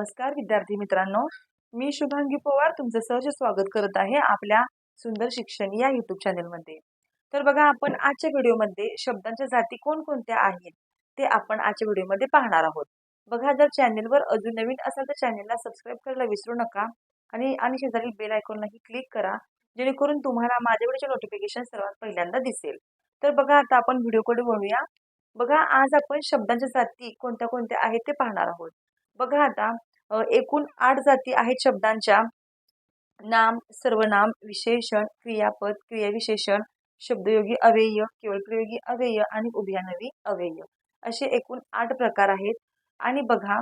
नमस्कार विद्यार्थी मित्रांनो. मी शुभांगी पवार तुमचं सहज स्वागत करत आहे आपल्या सुंदर शिक्षण या युट्यूब चॅनलमध्ये तर बघा आपण आजच्या व्हिडिओमध्ये शब्दांच्या जाती कोणकोणत्या आहेत ते आपण आजच्या व्हिडिओमध्ये पाहणार आहोत. बघा जर चॅनेलवर अजून नवीन असाल तर चॅनेलला सबस्क्राईब करायला विसरू नका आणि आणि शेजारील बेल आयकॉनलाही क्लिक करा जेणेकरून तुम्हाला माझ्या व्हिडिओचे नोटिफिकेशन सर्वात पहिल्यांदा दिसेल. तर बघा आता आपण व्हिडिओकडे वळूया. बघा आज आपण शब्दांच्या जाती कोणत्या कोणत्या आहेत ते पाहणार आहोत. बघा आता एकूण आठ जाती आहेत शब्दांच्या. नाम सर्वनाम विशेषण क्रियापद क्रियाविशेषण शब्दयोगी अव्यय केवळ प्रयोगी अव्यय आणि उभयानवी अव्यय. असे एकूण आठ प्रकार आहेत. आणि बघा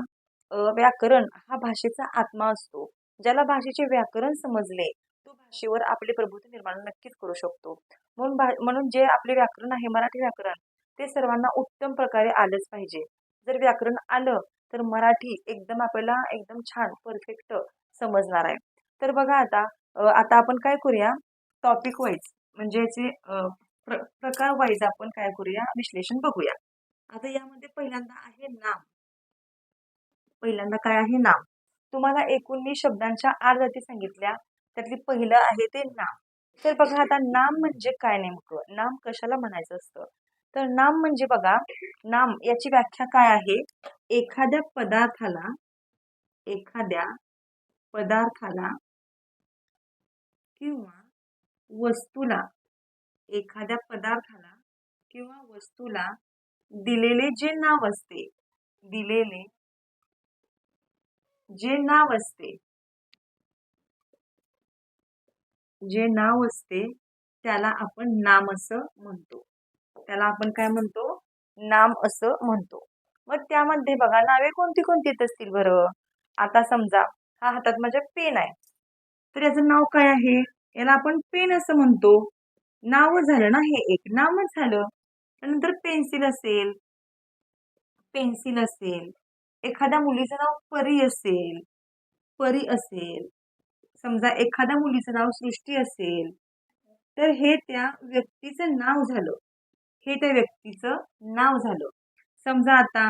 व्याकरण हा भाषेचा आत्मा असतो. ज्याला भाषेचे व्याकरण समजले तो भाषेवर आपले प्रभुत्व निर्माण नक्कीच करू शकतो. म्हणून भा म्हणून जे आपले व्याकरण आहे मराठी व्याकरण ते सर्वांना उत्तम प्रकारे आलंच पाहिजे. जर व्याकरण आलं तर मराठी एकदम आपल्याला एकदम छान परफेक्ट समजणार आहे. तर बघा आता आता आपण काय करूया? टॉपिक वाईज म्हणजे याचे प्र प्रकार वाईज आपण काय करूया? विश्लेषण बघूया. आता यामध्ये पहिल्यांदा आहे नाम. पहिल्यांदा काय आहे नाम? तुम्हाला एकूण मी शब्दांच्या आठ जाती सांगितल्या. त्यातली पहिलं आहे ते नाम. तर बघा आता नाम म्हणजे काय नेमकं? नाम कशाला म्हणायचं असतं? तर नाम म्हणजे बघा नाम याची व्याख्या काय आहे? एखाद्या पदार्थाला एखाद्या पदार्थाला किंवा वस्तूला एखाद्या पदार्थाला किंवा वस्तूला दिलेले जे नाव असते दिलेले जे नाव असते जे नाव असते त्याला आपण नाम असं म्हणतो. त्याला आपण काय म्हणतो? नाम असं म्हणतो. मग त्यामध्ये बघा नावे कोणती कोणती येत असतील बरं? आता समजा हा हातात माझ्या पेन आहे. तर याचं नाव काय आहे? याला आपण पेन असं म्हणतो. नाव झालं ना हे एक. नामच झालं. त्यानंतर पेन्सिल असेल. पेन्सिल असेल. एखाद्या मुलीचं नाव परी असेल. परी असेल. समजा एखाद्या मुलीचं नाव सृष्टी असेल. तर हे त्या व्यक्तीचं नाव झालं. हे त्या व्यक्तीचं नाव झालं. समजा आता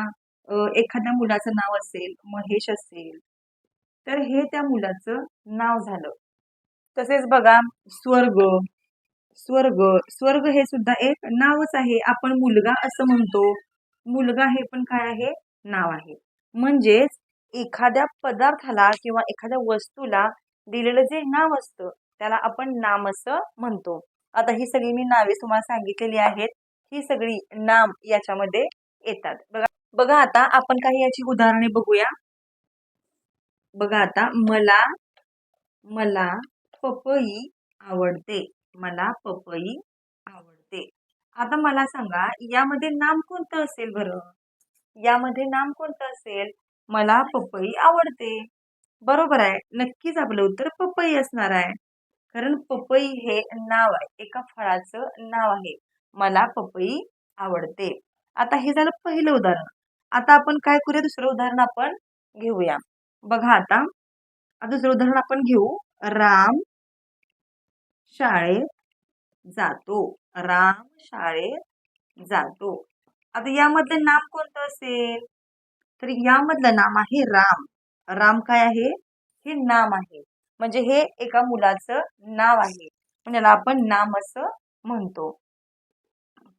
एखाद्या मुलाचं नाव असेल महेश असेल तर हे त्या मुलाचं नाव झालं. तसेच बघा स्वर्ग स्वर्ग स्वर्ग हे सुद्धा एक नावच आहे. आपण मुलगा असं म्हणतो. मुलगा हे पण काय आहे? नाव आहे. म्हणजेच एखाद्या पदार्थाला किंवा एखाद्या वस्तूला दिलेलं जे नाव असतं त्याला आपण नाम असं म्हणतो. आता ही सगळी मी नावे तुम्हाला सांगितलेली आहेत. ही सगळी नाम याच्यामध्ये येतात. बघा बघा आता आपण काही याची उदाहरणे बघूया. बघा आता मला मला पपई आवडते. मला पपई आवडते. आता मला सांगा यामध्ये नाम कोणतं असेल बरं? यामध्ये नाम कोणतं असेल? मला पपई आवडते. बरोबर आहे. नक्कीच आपलं उत्तर पपई असणार आहे. कारण पपई हे नाव आहे. एका फळाचं नाव आहे. मला पपई आवडते. आता हे झालं पहिलं उदाहरण. आता आपण काय करूया? दुसरं उदाहरण आपण घेऊया. बघा आता. दुसरं उदाहरण आपण घेऊ. राम शाळेत जातो. राम शाळेत जातो. आता यामधलं नाम कोणतं असेल? तर यामधलं नाम आहे राम. राम काय आहे? हे नाम आहे. म्हणजे हे एका मुलाचं नाव आहे. म्हणजे याला आपण नाम असं म्हणतो.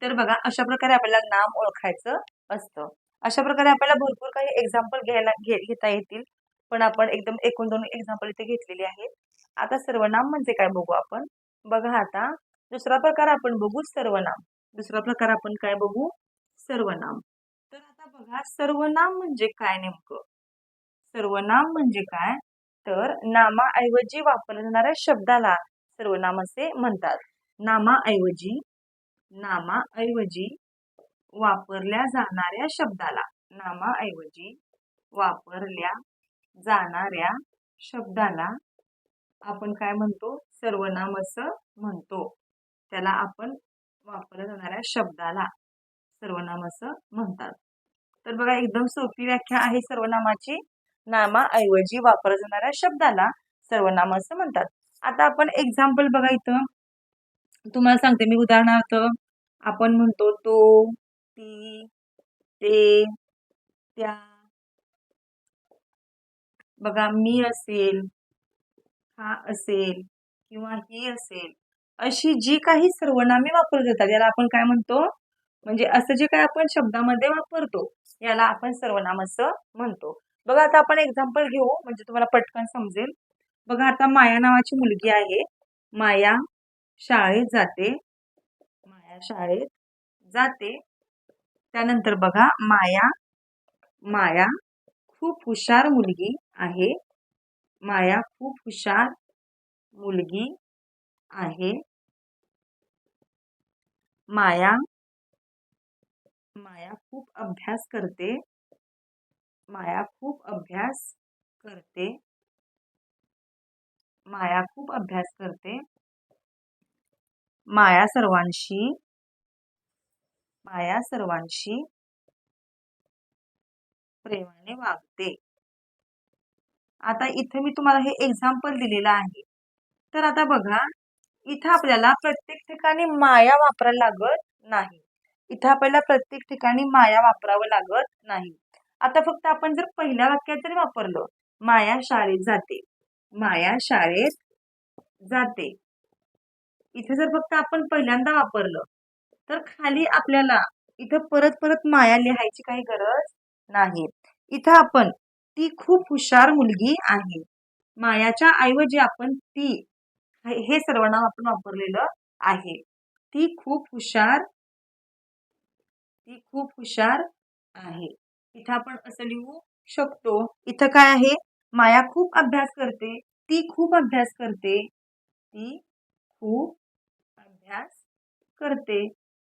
तर बघा अशा प्रकारे आपल्याला नाम ओळखायचं असतं. अशा प्रकारे आपल्याला भरपूर काही एक्झाम्पल घ्यायला घे घेता येतील. पण आपण एकदम एकूण दोन एक्झाम्पल इथे घेतलेली आहेत. आता सर्वनाम म्हणजे काय बघू आपण? बघा आता दुसरा प्रकार आपण बघू सर्वनाम. दुसरा प्रकार आपण काय बघू? सर्वनाम. तर आता बघा सर्वनाम म्हणजे काय नेमकं? सर्वनाम म्हणजे काय? तर नामाऐवजी वापरल्या जाणाऱ्या शब्दाला सर्वनाम असे म्हणतात. नामाऐवजी नामाऐवजी वापरल्या जाणाऱ्या शब्दाला. नामाऐवजी वापरल्या जाणाऱ्या शब्दाला आपण काय म्हणतो? सर्वनाम असं म्हणतो. त्याला आपण वापरल्या जाणाऱ्या शब्दाला सर्वनाम असं म्हणतात. तर बघा एकदम सोपी व्याख्या आहे सर्वनामाची. नामाऐवजी वापरल्या जाणाऱ्या शब्दाला सर्वनाम असं म्हणतात. आता आपण एक्झाम्पल बघा इथं. तुम्हाला सांगते मी उदाहरणार्थ आपण म्हणतो तो ती ते त्या. बघा मी असेल हा असेल किंवा ही असेल अशी जी काही सर्वनामे वापरली जातात याला आपण काय म्हणतो म्हणजे असं जे काय आपण शब्दामध्ये वापरतो याला आपण सर्वनाम असं म्हणतो. बघा आता आपण एक्झाम्पल घेऊ म्हणजे तुम्हाला पटकन समजेल. बघा आता माया नावाची मुलगी आहे माया शाळेत जाते. माया शाळेत जाते. त्यानंतर बघा माया माया खूप हुशार मुलगी आहे. माया खूप हुशार मुलगी आहे. माया माया खूप अभ्यास करते. माया खूप अभ्यास करते. माया खूप अभ्यास करते. माया सर्वांशी माया सर्वांशी प्रेमाने वागते. आता इथे मी तुम्हाला हे एक्झाम्पल दिलेलं आहे. तर आता बघा इथं आपल्याला प्रत्येक ठिकाणी माया वापरायला लागत नाही. इथं आपल्याला प्रत्येक ठिकाणी माया वापरावं लागत नाही. आता फक्त आपण जर पहिल्या वाक्यात जरी वापरलं माया शाळेत जाते. माया शाळेत जाते. इथे जर फक्त आपण पहिल्यांदा वापरलं तर खाली आपल्याला इथं परत परत माया लिहायची काही गरज नाही. इथं आपण ती खूप हुशार मुलगी आहे. मायाच्या ऐवजी आपण ती हे सर्वनाम आपण वापरलेलं आहे. ती खूप हुशार ती खूप हुशार आहे. इथं आपण असं लिहू शकतो. इथं काय आहे? माया खूप अभ्यास करते ती खूप अभ्यास करते ती खूप अभ्यास करते.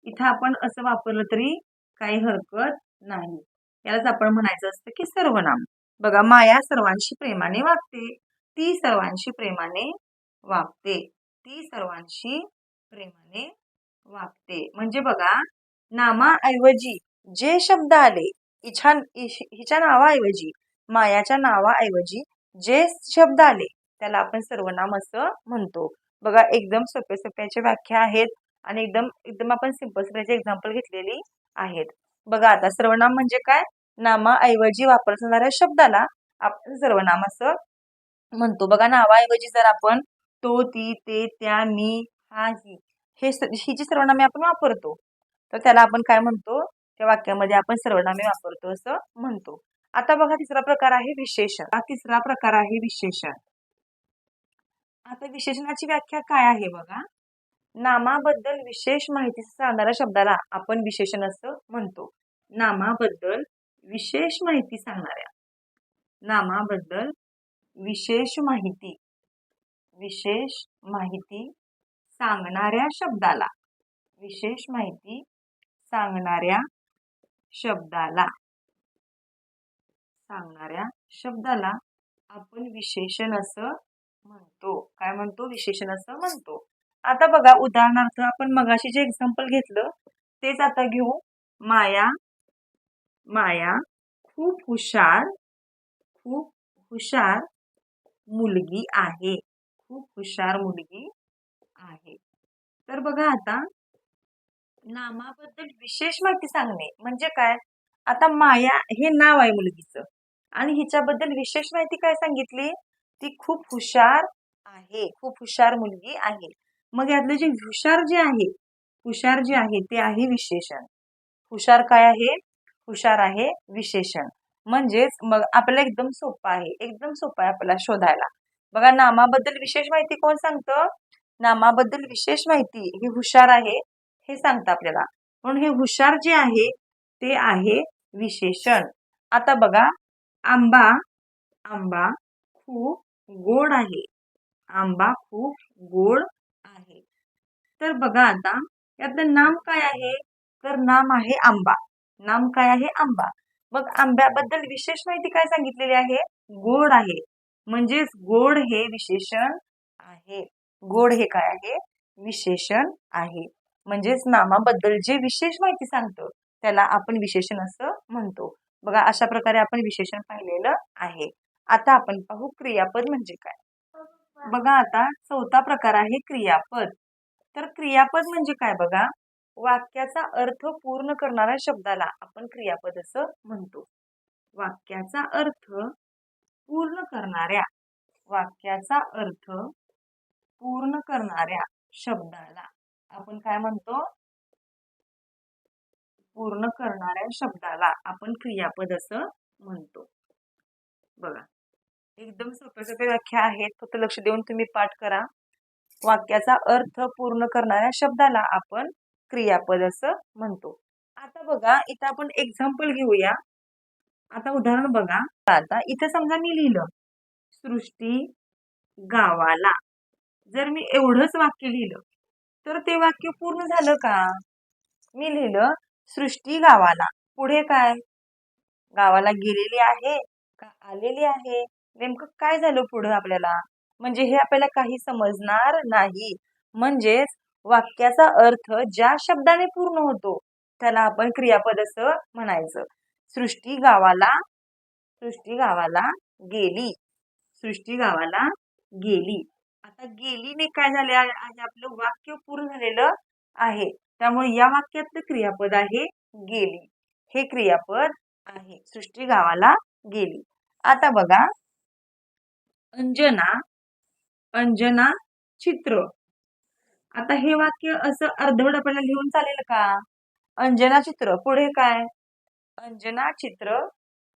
इथं आपण असं वापरलं तरी काही हरकत नाही. यालाच आपण म्हणायचं असतं की सर्वनाम. बघा माया सर्वांशी प्रेमाने वागते. ती सर्वांशी प्रेमाने वागते. ती सर्वांशी प्रेमाने वागते. म्हणजे बघा नामाऐवजी जे शब्द आले हिच्या हिच्या नावाऐवजी मायाच्या नावाऐवजी जे शब्द आले त्याला आपण सर्वनाम असं म्हणतो. बघा एकदम सोप्या सोप्याच्या व्याख्या आहेत आणि एकदम एकदम आपण सिंपल सिंपलचे एक्झाम्पल घेतलेली आहेत. बघा आता सर्वनाम म्हणजे काय? नामाऐवजी वापरणाऱ्या शब्दाला आपण सर्वनाम असं म्हणतो. बघा नावाऐवजी जर आपण तो ती ते त्या मी हा ही हे ही जी सर्वनामे आपण वापरतो तर त्याला आपण काय म्हणतो? त्या वाक्यामध्ये आपण सर्वनामे वापरतो असं म्हणतो. आता बघा तिसरा प्रकार आहे विशेषण. हा तिसरा प्रकार आहे विशेषण. आता विशेषणाची व्याख्या काय आहे बघा? नामाबद्दल विशेष माहिती सांगणाऱ्या शब्दाला आपण विशेषण असं म्हणतो. नामाबद्दल विशेष माहिती सांगणाऱ्या. नामाबद्दल विशेष माहिती. विशेष माहिती सांगणाऱ्या शब्दाला. विशेष माहिती सांगणाऱ्या शब्दाला. सांगणाऱ्या शब्दाला आपण विशेषण असं म्हणतो. काय म्हणतो? विशेषण असं म्हणतो. आता बघा उदाहरणार्थ आपण मगाशी जे एक्झाम्पल घेतलं तेच आता घेऊ. माया माया खूप हुशार खूप हुशार मुलगी आहे. खूप हुशार मुलगी आहे. तर बघा आता नामाबद्दल विशेष माहिती सांगणे म्हणजे काय? आता माया हे नाव आहे मुलगीचं. आणि हिच्याबद्दल विशेष माहिती काय सांगितली? ती खूप हुशार आहे खूप हुशार मुलगी आहे. मग यातलं जे हुशार जे आहे हुशार जे आहे ते आहे विशेषण. हुशार काय आहे? हुशार आहे विशेषण. म्हणजेच मग आपल्याला एकदम सोपं आहे एकदम सोपं आहे आपल्याला शोधायला. बघा नामाबद्दल विशेष माहिती कोण सांगतं? नामाबद्दल विशेष माहिती हे हुशार आहे हे सांगतं आपल्याला. म्हणून हे हुशार जे आहे ते आहे विशेषण. आता बघा आंबा आंबा खूप गोड आहे. आंबा खूप गोड आहे. तर बघा आता यातलं नाम काय आहे? तर नाम आहे आंबा. नाम काय आहे? आंबा. मग आंब्याबद्दल विशेष माहिती काय सांगितलेली आहे? गोड आहे. म्हणजेच गोड हे विशेषण आहे. गोड हे काय आहे? विशेषण आहे. म्हणजेच नामाबद्दल जे विशेष माहिती सांगतं त्याला आपण विशेषण असं म्हणतो. बघा अशा प्रकारे आपण विशेषण पाहिलेलं आहे. आता आपण पाहू क्रियापद म्हणजे काय? बघा आता चौथा प्रकार आहे क्रियापद. तर क्रियापद म्हणजे काय बघा? वाक्याचा अर्थ पूर्ण करणाऱ्या शब्दाला आपण क्रियापद असं म्हणतो. वाक्याचा अर्थ पूर्ण करणाऱ्या वाक्याचा अर्थ पूर्ण करणाऱ्या शब्दाला आपण काय म्हणतो? पूर्ण करणाऱ्या शब्दाला आपण क्रियापद असं म्हणतो. बघा. एकदम सोप्या सोप्या व्याख्या आहेत. फक्त लक्ष देऊन तुम्ही पाठ करा. वाक्याचा अर्थ पूर्ण करणाऱ्या शब्दाला आपण क्रियापद असं म्हणतो. आता बघा इथं आपण एक्झाम्पल घेऊया. आता उदाहरण बघा. आता इथं समजा मी लिहिलं सृष्टी गावाला. जर मी एवढंच वाक्य लिहिलं तर ते वाक्य पूर्ण झालं का? मी लिहिलं सृष्टी गावाला. पुढे काय? गावाला गेलेली आहे का? आलेली आहे. नेमकं काय झालं पुढं आपल्याला? म्हणजे हे आपल्याला काही समजणार नाही. म्हणजेच वाक्याचा अर्थ ज्या शब्दाने पूर्ण होतो त्याला आपण क्रियापद असं म्हणायचं. सृष्टी गावाला सृष्टी गावाला गेली. सृष्टी गावाला गेली. आता गेलीने काय झाले आहे? आपलं वाक्य पूर्ण झालेलं आहे. त्यामुळे या वाक्यातलं क्रियापद आहे गेली. हे क्रियापद आहे. सृष्टी गावाला गेली. आता बघा अंजना अंजना चित्र. आता हे वाक्य असं अर्धवट आपल्याला लिहून चालेल का? अंजना चित्र पुढे काय? अंजना चित्र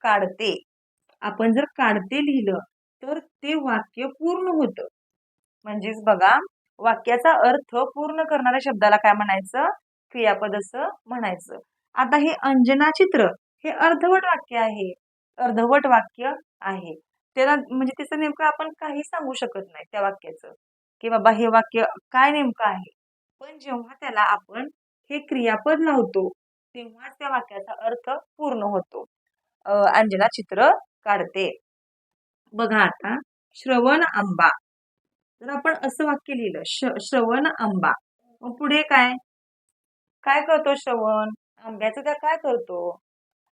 काढते. आपण जर काढते लिहिलं तर ते वाक्य पूर्ण होतं. म्हणजेच बघा वाक्याचा अर्थ पूर्ण करणाऱ्या शब्दाला काय म्हणायचं? क्रियापद असं म्हणायचं. आता हे अंजना चित्र हे अर्धवट वाक्य आहे. अर्धवट वाक्य आहे. त्याला म्हणजे त्याचं नेमकं आपण काही सांगू शकत नाही त्या वाक्याचं. की बाबा हे वाक्य काय नेमकं आहे? पण जेव्हा त्याला आपण हे क्रियापद लावतो तेव्हाच त्या वाक्याचा अर्थ पूर्ण होतो. अंजना चित्र काढते. बघा आता श्रवण आंबा. जर आपण असं वाक्य लिहिलं श श्रवण आंबा. मग पुढे काय? काय करतो श्रवण? आंब्याचं त्या काय करतो?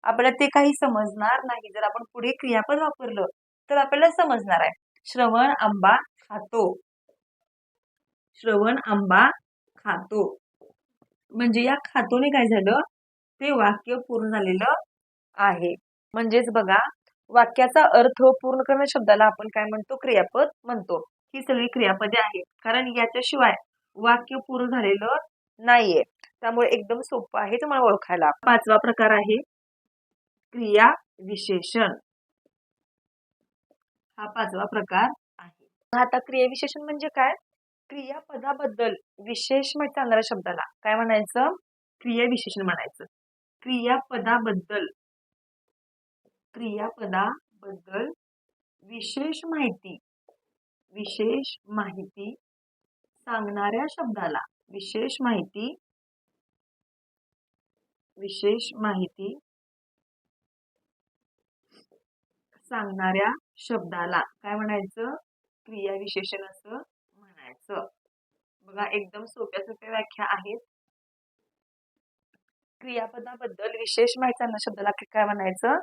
आपल्याला ते काही समजणार नाही. जर आपण पुढे क्रियापद वापरलं तर आपल्याला समजणार आहे. श्रवण आंबा खातो. श्रवण आंबा खातो. म्हणजे या खातोने काय झालं? ते वाक्य पूर्ण झालेलं आहे. म्हणजेच बघा वाक्याचा अर्थ पूर्ण करण्या शब्दाला आपण काय म्हणतो? क्रियापद म्हणतो. ही सगळी क्रियापदे आहेत. कारण याच्याशिवाय वाक्य पूर्ण झालेलं नाहीये. त्यामुळे एकदम सोपं आहे तुम्हाला ओळखायला. पाचवा प्रकार आहे क्रिया विशेषण हा पाचवा प्रकार आहे. आता क्रियाविशेषण म्हणजे काय? क्रियापदाबद्दल विशेष माहिती सांगणाऱ्या शब्दाला काय म्हणायचं? क्रियाविशेषण म्हणायचं. क्रियापदाबद्दल क्रियापदाबद्दल विशेष माहिती विशेष माहिती सांगणाऱ्या शब्दाला विशेष माहिती विशेष माहिती सांगणाऱ्या शब्दाला काय म्हणायचं? क्रियाविशेषण असं म्हणायचं. बघा एकदम सोप्या सोप्या व्याख्या आहेत. क्रियापदाबद्दल विशेष माहिती सांगणाऱ्या शब्दाला काय म्हणायचं?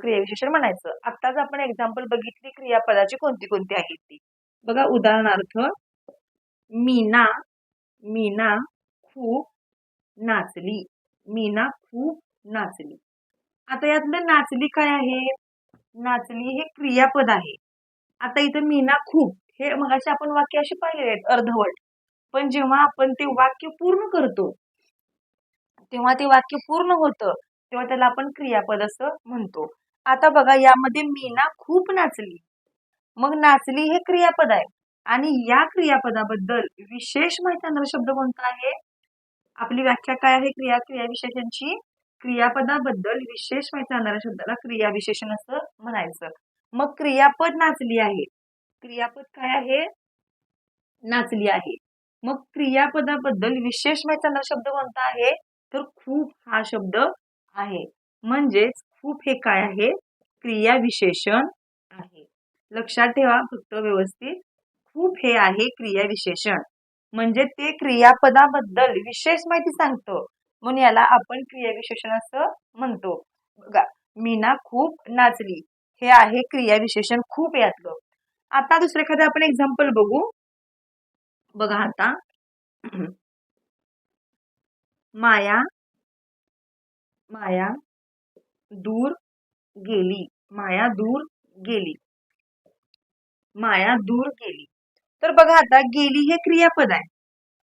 क्रियाविशेषण म्हणायचं. आत्ताच आपण एक्झाम्पल बघितली क्रियापदाची कोणती कोणती आहेत ती. बघा उदाहरणार्थ मीना मीना खूप नाचली. मीना खूप नाचली. आता यातलं नाचली काय आहे? नाचली हे क्रियापद आहे. आता इथं मीना खूप हे मगाशी आपण वाक्य अशी पाहिले आहेत अर्धवट. पण जेव्हा आपण ते वाक्य पूर्ण करतो तेव्हा ते वाक्य पूर्ण होतं तेव्हा त्याला आपण क्रियापद असं म्हणतो. आता बघा यामध्ये मीना खूप नाचली. मग नाचली हे क्रियापद आहे. आणि या क्रियापदाबद्दल विशेष माहिती आणणारा शब्द कोणता आहे? आपली व्याख्या काय आहे? क्रिया क्रिया विशेषांची क्रियापदाबद्दल विशेष माहिती आणणाऱ्या शब्दाला क्रियाविशेषण असं म्हणायचं. मग क्रियापद नाचली आहे. क्रियापद काय आहे? नाचली आहे. मग क्रियापदाबद्दल विशेष माहिती शब्द कोणता आहे तर खूप हा शब्द आहे. म्हणजेच खूप हे काय आहे? क्रियाविशेषण आहे. लक्षात ठेवा फक्त व्यवस्थित. खूप हे आहे क्रियाविशेषण. म्हणजे ते क्रियापदाबद्दल विशेष माहिती सांगतो. म्हणून याला आपण क्रियाविशेषण असं म्हणतो. बघा मीना खूप नाचली. हे आहे क्रियाविशेषण खूप यातलं. आता दुसरं एखादं आपण एक्झाम्पल बघू. बघा आता. माया माया दूर गेली. माया दूर गेली. माया दूर गेली. तर बघा आता गेली हे क्रियापद आहे.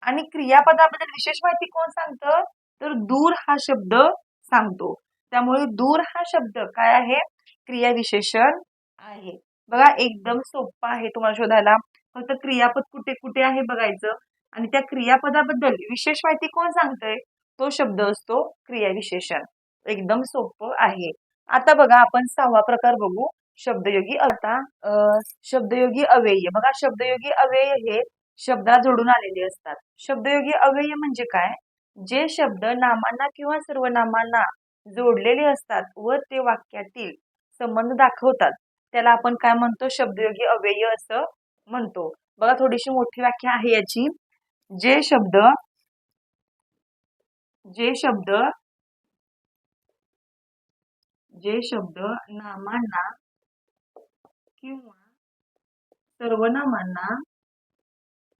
आणि क्रियापदाबद्दल विशेष माहिती कोण सांगतं? तर दूर हा शब्द सांगतो. त्यामुळे दूर हा शब्द काय आहे? क्रियाविशेषण आहे. बघा एकदम सोपं आहे तुम्हाला शोधायला. फक्त क्रियापद कुठे कुठे आहे बघायचं. आणि त्या क्रियापदाबद्दल विशेष माहिती कोण सांगतोय? तो शब्द असतो क्रियाविशेषण. एकदम सोपं आहे. आता बघा आपण सहावा प्रकार बघू. शब्दयोगी आता अं, शब्दयोगी अव्यय. बघा शब्दयोगी अव्यय हे शब्दाला जोडून आलेले असतात. शब्दयोगी अव्यय म्हणजे काय? जे शब्द नामांना किंवा सर्वनामांना जोडलेले असतात व ते वाक्यातील संबंध दाखवतात. त्याला आपण काय म्हणतो? शब्दयोगी अव्यय असं म्हणतो. बघा थोडीशी मोठी व्याख्या आहे याची. जे शब्द जे शब्द जे शब्द नामांना किंवा सर्वनामांना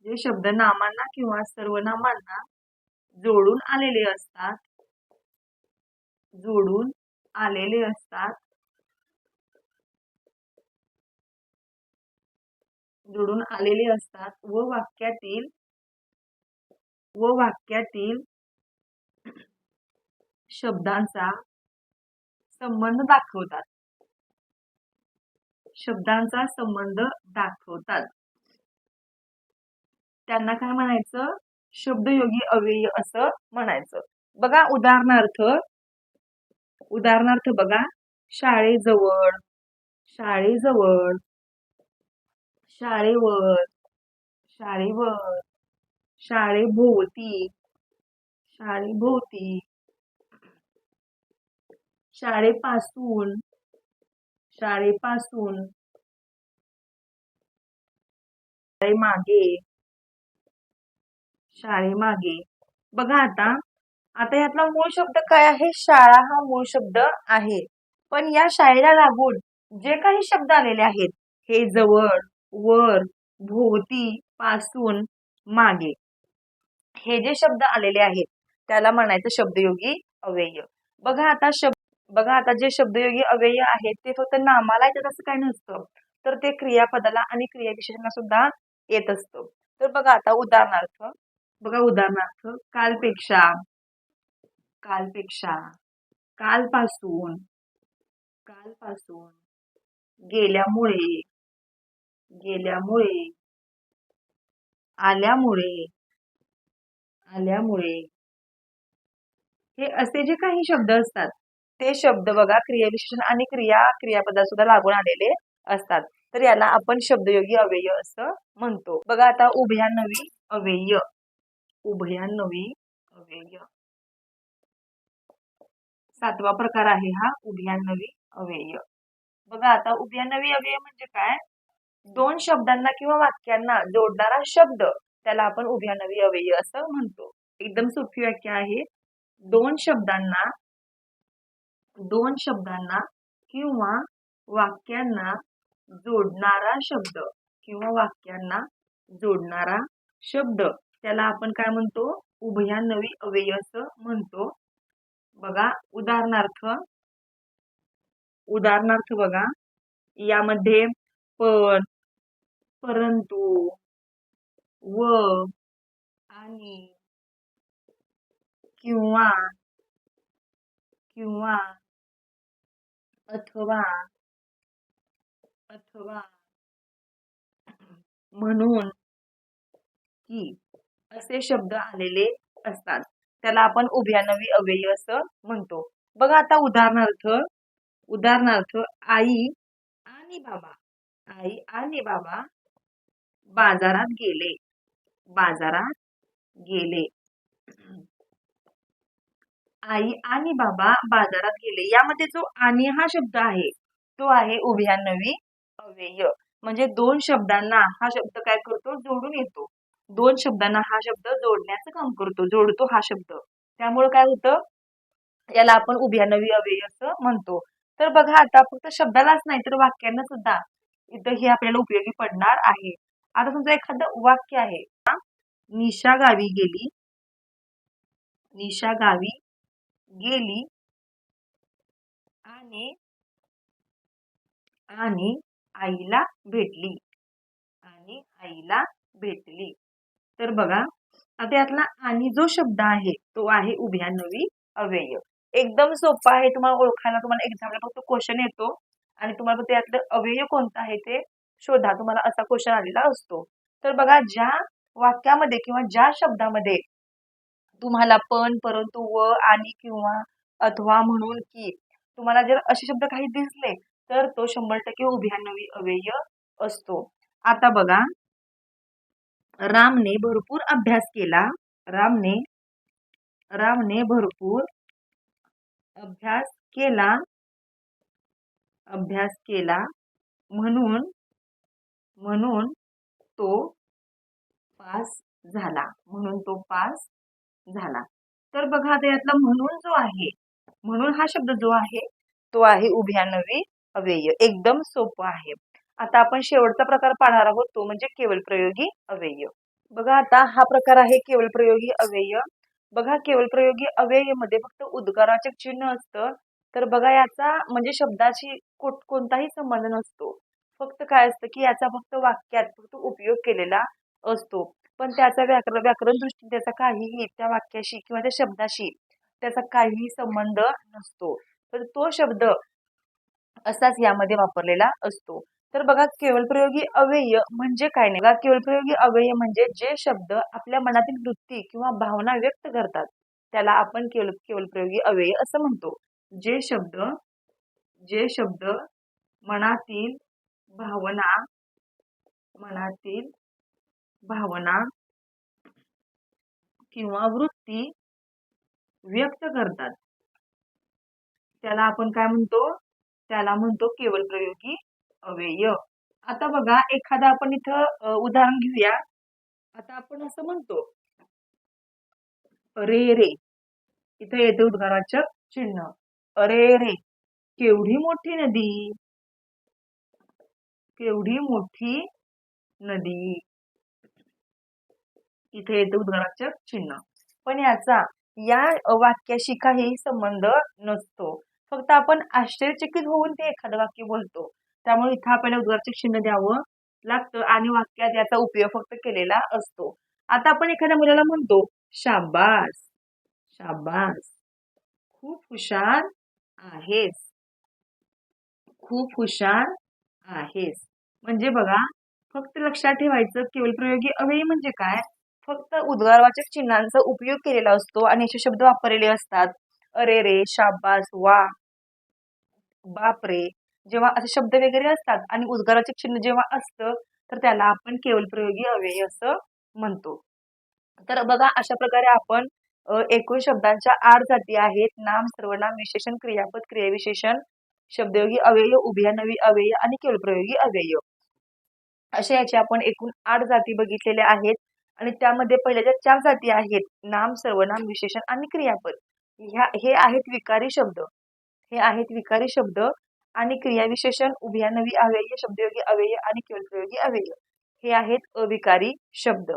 जे शब्द नामांना किंवा सर्वनामांना जोडून आलेले असतात जोडून आलेले असतात जुडून आलेले असतात. व वाक्यातील व वाक्यातील शब्दांचा संबंध दाखवतात. शब्दांचा संबंध दाखवतात. त्यांना काय म्हणायचं? शब्दयोगी अव्यय असं म्हणायचं. बघा उदाहरणार्थ उदाहरणार्थ बघा शाळेजवळ शाळेजवळ शाळेवर शाळेवर शाळेभोवती शाळेभोवती शाळेपासून शाळेपासून शाळेमागे शाळेमागे. बघा आता आता यातला मूळ शब्द काय आहे? शाळा हा मूळ शब्द आहे. पण या शाळेला लागून जे काही शब्द आलेले आहेत हे जवळ वर भोवती पासून मागे. हे जे शब्द आलेले आहेत त्याला म्हणायचं शब्दयोगी अव्यय. बघा आता शब्द बघा आता जे शब्दयोगी अव्यय आहेत ते फक्त नामाला येतात असं काही नसतं. तर ते क्रियापदाला आणि क्रियाविशेषणा सुद्धा येत असतं. तर बघा आता उदाहरणार्थ बघा उदाहरणार्थ कालपेक्षा कालपेक्षा कालपासून कालपासून गेल्यामुळे गेल्यामुळे आल्यामुळे आल्यामुळे. हे असे जे काही शब्द असतात ते शब्द बघा क्रियाविशेषण आणि क्रिया क्रियापदा सुद्धा लागून आलेले असतात. तर याला आपण शब्दयोगी अव्यय असं म्हणतो. बघा आता उभयान्नवी अव्यय. उभयान्नवी अव्यय. सातवा प्रकार आहे हा उभयान्नवी अव्यय. बघा आता उभयानवी अव्यय म्हणजे काय? दोन शब्दांना किंवा वाक्यांना जोडणारा शब्द त्याला आपण उभयान्नवी अव्यय असं म्हणतो. एकदम सोपी व्याख्या आहे. दोन शब्दांना दोन शब्दांना किंवा वाक्यांना जोडणारा शब्द किंवा वाक्यांना जोडणारा शब्द त्याला आपण काय म्हणतो? उभयानवी अव्यय असं म्हणतो. बघा उदाहरणार्थ उदाहरणार्थ बघा. यामध्ये पण परंतु व आणि किंवा किंवा अथवा अथवा म्हणून की असे शब्द आलेले असतात. त्याला आपण उभयान्नवी अव्यय असं म्हणतो. बघा आता उदाहरणार्थ उदाहरणार्थ आई आणि बाबा. आई आणि बाबा बाजारात गेले. बाजारात गेले. आई आणि बाबा बाजारात गेले. यामध्ये जो आणि हा शब्द आहे तो आहे उभयान्नवी अव्यय. म्हणजे दोन शब्दांना हा शब्द काय करतो? जोडून येतो. दोन शब्दांना हा शब्द जोडण्याचं काम करतो. जोडतो हा शब्द. त्यामुळे काय होतं? याला आपण उभयान्नवी अव्यय असं म्हणतो. तर बघा आता फक्त शब्दालाच नाही तर वाक्यांना सुद्धा. इथं हे आपल्याला उपयोगी पडणार आहे. आता तुमचं एखादं वाक्य आहे. निशा गावी गेली. निशा गावी गेली. आणि आणि आईला भेटली. आणि आईला भेटली. तर बघा आता यातला आणि जो शब्द आहे तो आहे उभ्या नवी अव्यय. एकदम सोपा आहे तुम्हाला ओळखायला तुम्हाला एक्झामला फक्त क्वेश्चन येतो. आणि तुम्हाला फक्त यातलं अव्यय कोणतं आहे ते शोधा. तुम्हाला असा क्वेश्चन आलेला असतो. तर बघा ज्या वाक्यामध्ये किंवा ज्या शब्दामध्ये तुम्हाला पण परंतु व आणि किंवा अथवा म्हणून की तुम्हाला जर असे शब्द काही दिसले तर तो शंभर टक्के उभ्यानवी अव्यय असतो. आता बघा. रामने भरपूर अभ्यास केला. रामने रामने भरपूर अभ्यास केला. अभ्यास केला. म्हणून म्हणून तो पास झाला. म्हणून तो पास झाला. तर बघा आता यातला म्हणून जो आहे म्हणून हा शब्द जो आहे तो आहे उभ्या नवी अव्यय. एकदम सोपं आहे. आता आपण शेवटचा प्रकार पाहणार आहोत तो म्हणजे केवळ प्रयोगी अव्यय. बघा आता हा प्रकार आहे केवळ प्रयोगी अव्यय. बघा केवळ प्रयोगी अव्ययमध्ये फक्त उद्गाराचे चिन्ह असतं. तर बघा याचा म्हणजे शब्दाशी कोणताही संबंध नसतो. फक्त काय असतं की याचा फक्त वाक्यात फक्त उपयोग केलेला असतो. पण त्याचा व्याकरण व्याकरण दृष्टीने त्याचा काहीही त्या वाक्याशी किंवा त्या शब्दाशी त्याचा काहीही संबंध नसतो. तर तो शब्द असाच यामध्ये वापरलेला असतो. तर बघा केवळ प्रयोगी अव्यय म्हणजे काय नाही? बघा केवळ प्रयोगी अव्यय म्हणजे जे शब्द आपल्या मनातील वृत्ती किंवा भावना व्यक्त करतात त्याला आपण केवळ केवळ प्रयोगी अव्यय असं म्हणतो. जे शब्द जे शब्द मनातील भावना मनातील भावना किंवा वृत्ती व्यक्त करतात. त्याला आपण काय म्हणतो? त्याला म्हणतो केवळ प्रयोगी अव्यय. आता बघा एखादा आपण इथं उदाहरण घेऊया. आता आपण असं म्हणतो अरे रे. इथं येते उद्गाराचं चिन्ह. अरे रे केवढी मोठी नदी केवढी मोठी नदी. इथे येते उद्गाराचं चिन्ह. पण याचा या वाक्याशी काही संबंध नसतो. फक्त आपण आश्चर्यचकित होऊन ते एखादं वाक्य बोलतो. त्यामुळे इथं आपल्याला उद्गारचे चिन्ह द्यावं लागतं आणि वाक्यात याचा उपयोग फक्त केलेला असतो. आता आपण एखाद्या मुलाला म्हणतो शाबास शाबास खूप हुशार आहेस. खूप हुशार आहेस म्हणजे बघा फक्त लक्षात ठेवायचं केवळ प्रयोगी अव्ययी म्हणजे काय? फक्त उद्गारवाचक चिन्हांचा उपयोग केलेला असतो आणि असे शब्द वापरलेले असतात. अरे रे शाबास वा बापरे जेव्हा असे शब्द वगैरे असतात आणि उद्गाराचे चिन्ह जेव्हा असतं तर त्याला आपण केवळ प्रयोगी अव्यय असं म्हणतो. तर बघा अशा प्रकारे आपण एकूण शब्दांच्या आठ जाती आहेत. नाम सर्वनाम विशेषण क्रियापद क्रियाविशेषण शब्दयोगी अव्यय उभयानवी अव्यय आणि केवळप्रयोगी अव्यय. अशा याचे आपण एकूण आठ जाती बघितलेल्या आहेत आणि त्यामध्ये पहिल्या ज्या चार जाती आहेत. नाम सर्वनाम विशेषण आणि क्रियापद. ह्या हे आहेत विकारी शब्द. हे आहेत विकारी शब्द आणि क्रियाविशेषण उभयानवी अव्यय शब्दयोगी अव्यय आणि केवळप्रयोगी अव्यय. हे आहेत अविकारी शब्द.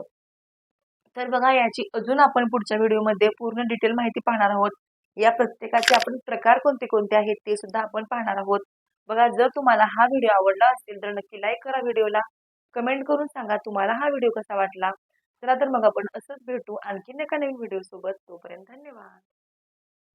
तर बघा याची अजून आपण पुढच्या व्हिडिओमध्ये पूर्ण डिटेल माहिती पाहणार आहोत. या प्रत्येकाचे आपण प्रकार कोणते कोणते आहेत ते सुद्धा आपण पाहणार आहोत. बघा जर तुम्हाला हा व्हिडिओ आवडला असेल तर नक्की लाईक करा व्हिडिओला कमेंट करून सांगा तुम्हाला हा व्हिडिओ कसा वाटला. चला तर मग आपण असंच भेटू आणखीन एका नवीन व्हिडिओ सोबत. तोपर्यंत धन्यवाद.